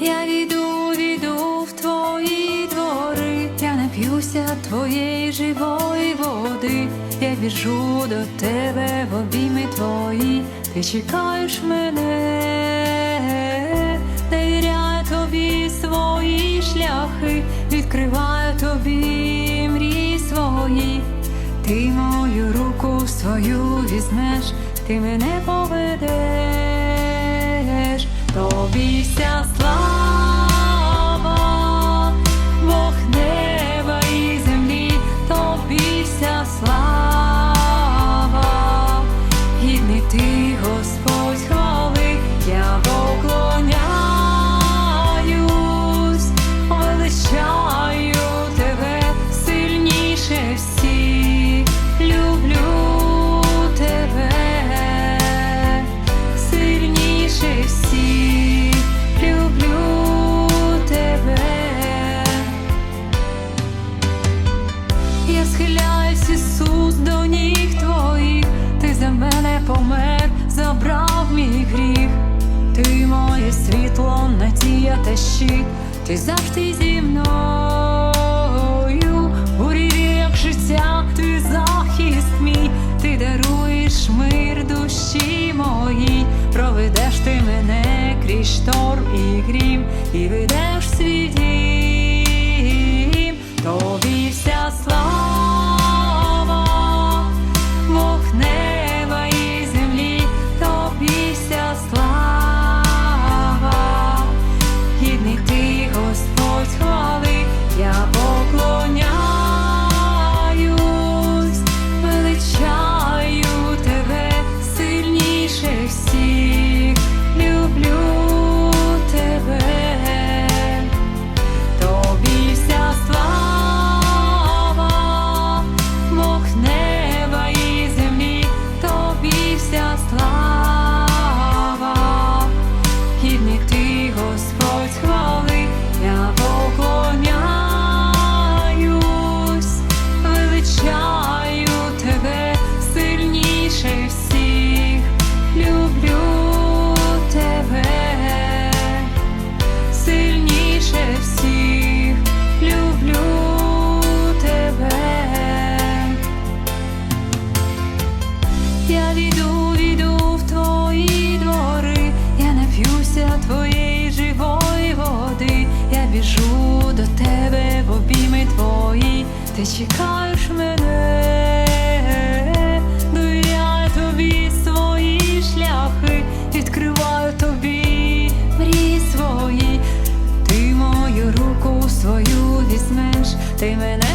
я війду, війду в твої двори, я нап'юся твоєї живої води, я біжу до тебе в обійми твої, ти чекаєш мене, довіряю тобі свої шляхи, відкриваю тобі мрії свої, ти мою руку свою візьмеш, ти мене поведеш, тобі ся. Сильніше всіх, люблю тебе. Я схиляюсь, Ісус, до ніг твоїх, ти за мене помер, забрав мій гріх, ти моє світло, надія та щит, ти завжди зі мною, шторм і грім, і ведеш свій дім, ти чекаєш мене, довіряю тобі свої шляхи, відкриваю тобі мрії свої, ти мою руку свою візьмеш, ти мене ти мене